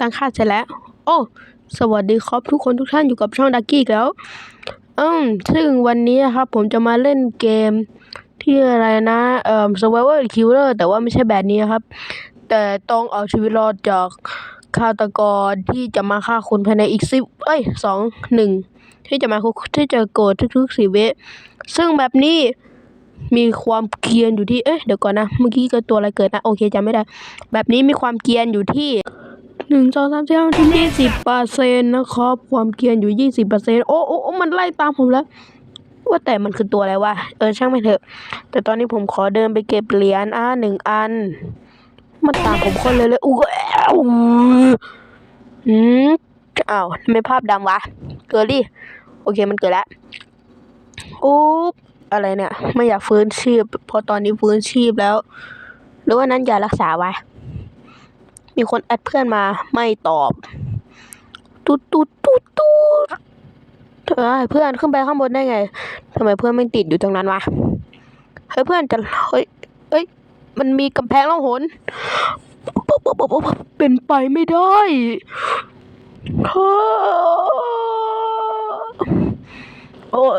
ตั้งค่าเสร็จแล้ว โอ้สวัสดีครับทุกคนทุกท่านอยู่กับช่องดักกี้แล้ว อืมซึ่งวันนี้ครับ ผมจะมาเล่นเกมที่อะไรนะ เอ่อ Survival Killer แต่ว่าไม่ใช่แบบนี้ครับ แต่ต้องเอาชีวิตรอดจากฆาตกรที่จะมาฆ่าคุณภายในอีกสิบเอ้ยสองหนึ่งที่จะมาที่จะโกรธทุกๆสี่วิซึ่งแบบนี้ มีความเกรียนอยู่ที่ เอ๊ะ เดี๋ยวก่อนนะ เมื่อกี้เกิดตัวอะไรเกิดนะ โอเคจำไม่ได้ แบบนี้มีความเกรียนอยู่ที่หนึ่งสองสามสี่ห้าถึงยี่สิบเปอร์เซ็นต์นะครับ ความเกรียนอยู่ยี่สิบเปอร์เซ็นต์โอ้โอ้มันไล่ตามผมแล้ว ว่าแต่มันคือตัวอะไรวะ เออช่างมันเถอะ แต่ตอนนี้ผมขอเดินไปเก็บเหรียญอะหนึ่งอัน มันตามผมคนเลยเลยอู้อ้วอืมอ้าวไม่ภาพดำวะ เกิดดิ โอเคมันเกิดแล้ว อุ๊บ อะไรเนี่ย ไม่อยากฟื้นชีพพราะตอนนี้ฟื้นชีพแล้ว หรือว่านั้นอย่ารักษาวะ มีคนแอดเพื่อนมาไม่ตอบ ตุ๊ดตุ๊ดตุ๊ดตุ๊ดเอ้ยเพื่อนขึ้นไปข้างบนได้ไงทำไมเพื่อนไม่ติดอยู่ตรงนั้นวะ เฮ้ยเพื่อนจะ เฮ้ยเอ้ย มันมีกำแพงล่องหน เป็นไปไม่ได้ โอ้ย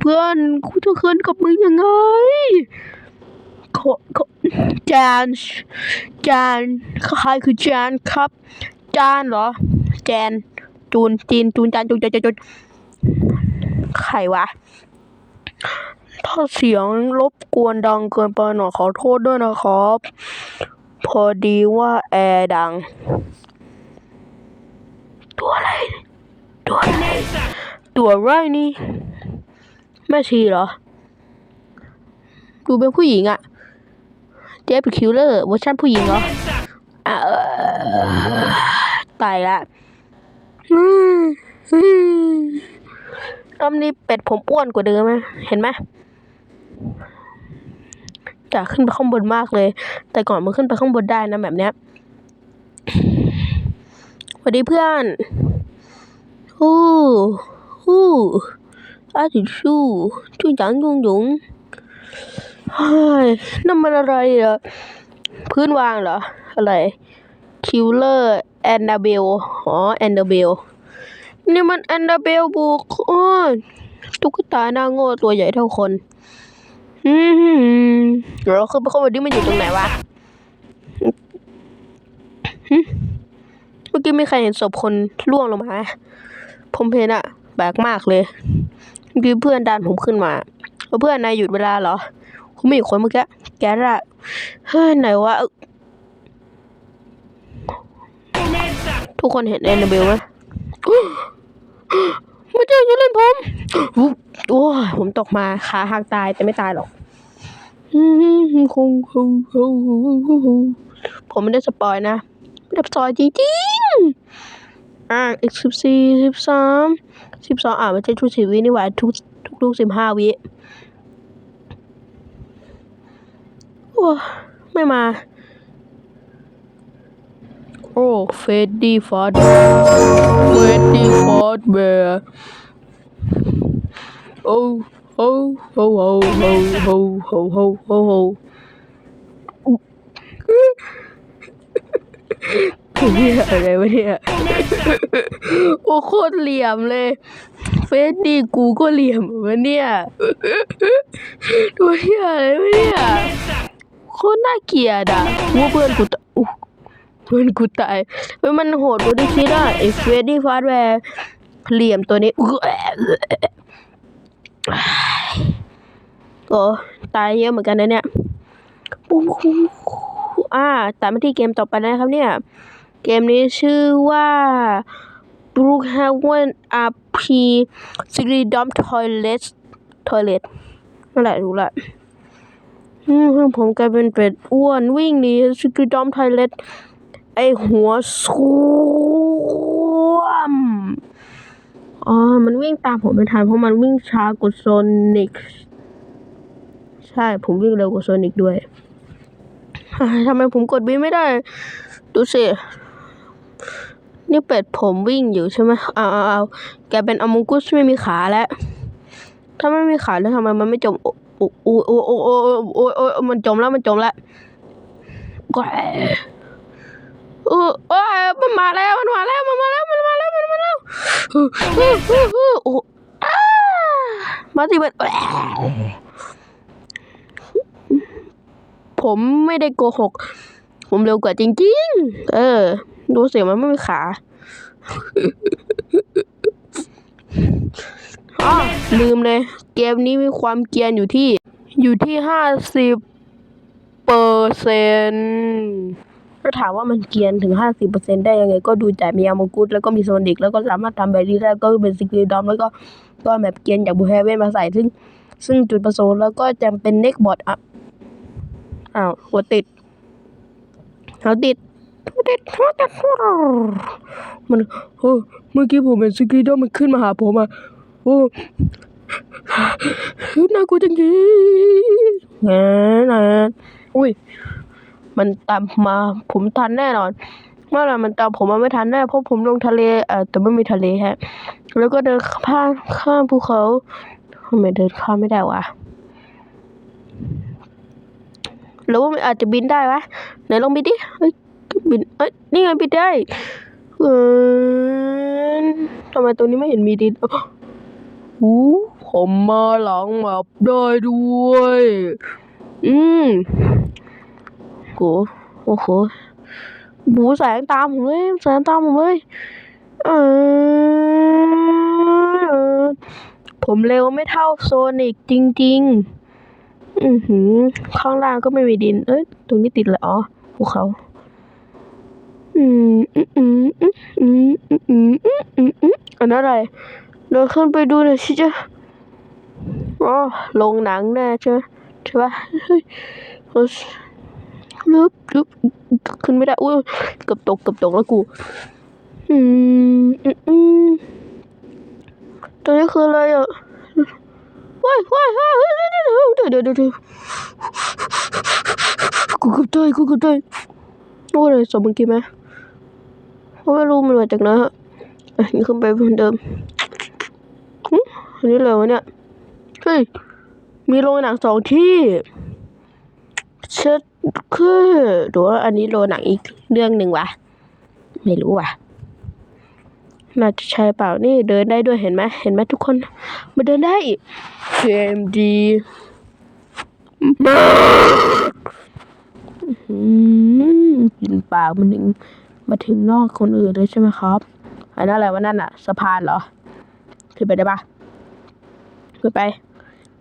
เพื่อนกูจะคืนกับมึงยังไงขอขอจานจานใครคือจานครับ จานเหรอ แจนจูนจีนจูนจานจูนจานจานจูนใครวะ ถ้าเสียงรบกวนดังเกินไปหน่อยขอโทษด้วยนะครับ พอดีว่าแอร์ดัง ตัวอะไร ตัวอะไร ตัวอะไรนี่แม่ชีเหรอ ดูเป็นผู้หญิงอะเจฟคิวเลอร์เวอร์ชันผู้หญิงเหรออตายละรอบนี้เป็ดผมอ้วนกว่าเดิมไหมเห็นไหมอยากขึ้นไปข้างบนมากเลย แต่ก่อนมันขึ้นไปข้างบนได้นะแบบเนี้ยสวัสดีเพื่อนฮู้าติชูจุงจังจุงยงเฮ้นั่นมันอะไรอะพื้นวางเหรอ อะไร คิวเลอร์แอนนาเบล อ๋อ แอนนาเบล นี่มันแอนนาเบลบุกอ้อตุ๊กตาหน้าโง่ตัวใหญ่เท่าคน อืมเดี๋ยวเราขึ้นไปข้างบนดิมันอยู่ตรงไหนวะเมื่อกี้มีใครเห็นศพคนล่วงลงมา ผมเห็นอะ แปลกมากเลยเมื่อกี้เพื่อนดันผมขึ้นมาเพื่อนนายหยุดเวลาเหรอผมมีอีกคนเมื่อกี้แกละเฮ้ยไหนวะทุกคนเห็นแอนนาเบลไหมไม่ใช่จะเล่นผมโอ้ยผมตกมาขาหักตายแต่ไม่ตายหรอกคงคงผมไม่ได้สปอยนะไม่ได้สปอยจริงๆ อ่าอีกสิบสี่สิบสามสิบสองอ่าม่ใช่ทุกสิบวินี่หว่าทุกทุกทุกสิบห้าวิโอ้ไม่มา โอ้เฟดดี้ฟาดเฟดดี้ฟาดแบร์โอ้โอ้โอ้โอ้โอ้โอ้โอ้โอ้โอ้โอ้ เฮียอะไรวะเนี่ยโอ้โคตรเหลี่ยมเลย เฟสดี้กูก็เหลี่ยมวะเนี่ยตัวเฮียอะไรวะเนี่ยโคตรน่าเกลียดอะว่าเพื่อนกูตายเพื่อนกูตายเฮ้ยมันโหดกว่าที่คิดอะไอ้เฟสดี้ฟาสแวร์เหลี่ยมตัวนี้อุ๊ยโอ้ตายเยอะเหมือนกันนะเนี่ย ปุ๊บอ่าตามมาที่เกมต่อไปนะครับเนี่ย เกมนี้ชื่อว่า Brookhaven RP Secret Dom Toilet Toilet นั่นแหละรู้ละอืมผมกลายเป็นเป็ดอ้วนวิ่งหนี Secret Dom Toilet ไอหัวส้วมอ๋อ มันวิ่งตามผมไม่ทันเพราะมันวิ่งช้ากว่าโซนิก ใช่ ผมวิ่งเร็วกว่าโซนิกด้วยทำไมผมกดบินไม่ได้ ดูสิ นี่เป็ดผมวิ่งอยู่ใช่ไหมเอาเอาเอาแกเป็นอมุกุสไม่มีขาแล้ว ถ้าไม่มีขาแล้วทำไมมันไม่จม โอ้โอ้โอ้โอ้โอ้โอ้มันจมแล้วมันจมแล้วกว่อ้ยมันมาแล้ว มันมาแล้ว มันมาแล้ว มันมาแล้ว มันมาแล้วมาสิเบ็ดผมไม่ได้โกหก ผมเร็วกว่าจริง ๆ เออ ดูเสียงมันไม่มีขาอ๋อลืมเลย เกมนี้มีความเกียนอยู่ที่ อยู่ที่ห้าสิบเปอร์เซ็นถ้าถามว่ามันเกียนถึงห้าสิบเปอร์เซ็นได้ยังไง ก็ดูจากมีอามกุสแล้วก็มีโซนิกแล้วก็สามารถทำแบบนี้ได้ก็เป็นสกิลดอมแล้วก็ก็แบบเกียนจากบูเฮเว่นมาใส่ซึ่ง ซึ่งจุดประสงค์แล้วก็จำเป็นเน็กบอดอะอ้าวหัวติดหัวติดหัวติดหัวติด มันเออเมื่อกี้ผมเห็นสกิลดอมมันขึ้นมาหาผมอะโอ้น่ากลัวจังเลยแง่นะอุ้ย มันตามมา ผมทันแน่นอนเมื่อไหร่มันตามผมมาไม่ทันแน่เพราะผมลงทะเลเอ่อแต่ไม่มีทะเลฮะ แล้วก็เดินข้ามข้ามภูเขาทำไมเดินข้ามไม่ได้วะหรือว่ามันอาจจะบินได้วะไหนลองบินดิเอ้ย บิน เอ้ย นี่ไงบินได้เออทำไมตัวนี้ไม่เห็นมีดินหูผมมาหลังแบบได้ด้วย อืมโหโอ้โหบูแสงตามผมเลย แสงตามผมเลย เออ ผมเร็วไม่เท่าโซนิกจริง ๆ อือหือ ข้างล่างก็ไม่มีดิน เอ้ย ตรงนี้ติดเลยอ๋อภูเขา อันนั้นอะไรเดินขึ้นไปดูหน่อยสิจ้ะอ๋อลงหนังแน่ใช่ใช่ปะเฮ้ยลุบลุบขึ้นไม่ได้อุ้ยเกือบตกเกือบตกแล้วกูอืมอืมตอนนี้คืออะไรอะว้ายว้ายว้ายเดี๋ยวเดี๋ยวเดี๋ยวดี๋ยกูเกือบตายกูเกือบตายโอ้ยสมมึงกี่ไหม ไม่รู้มันมาจากไหนฮะอะนี่ขึ้นไปเหมือนเดิมอันนี้เลยวะเนี่ย เฮ้ย มีโรงหนังสองที่เชิดคือหรือว่าอันนี้โรหนังอีกเรื่องหนึ่งวะ ไม่รู้ว่ะน่าจะใช่เปล่า นี่เดินได้ด้วยเห็นไหมเห็นไหมทุกคนมาเดินได้เกมดีกินปากมันถึง มาถึงนอกคนอื่นเลยใช่ไหมครับอันนั้นอะไรวะนั่นอะสะพานเหรอขึ้นไปได้ปะขึ้นไป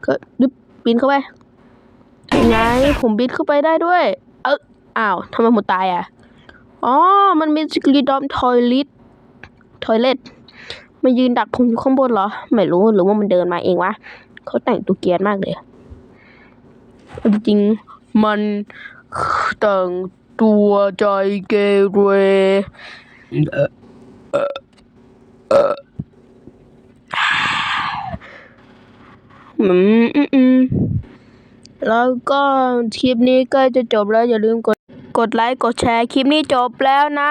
ก็ดึบปีนเข้าไปยังไงผมบินเข้าไปได้ด้วย เอออ้าวทำไมผมตายอะอ๋อ มันมีสกีดอมทอยลิททอยเล็ตมายืนดักผมอยู่ข้างบนเหรอ ไม่รู้หรือว่ามันเดินมาเองวะเขาแต่งตัวเกียนมากเลย จริงๆมันแต่ง ตัวใจเกเรเอ่อเอ่อเอ่ออืมอืมแล้วก็คลิปนี้ใกล้จะจบแล้วอย่าลืมกด กดไลค์ กดแชร์ คลิปนี้จบแล้วนะ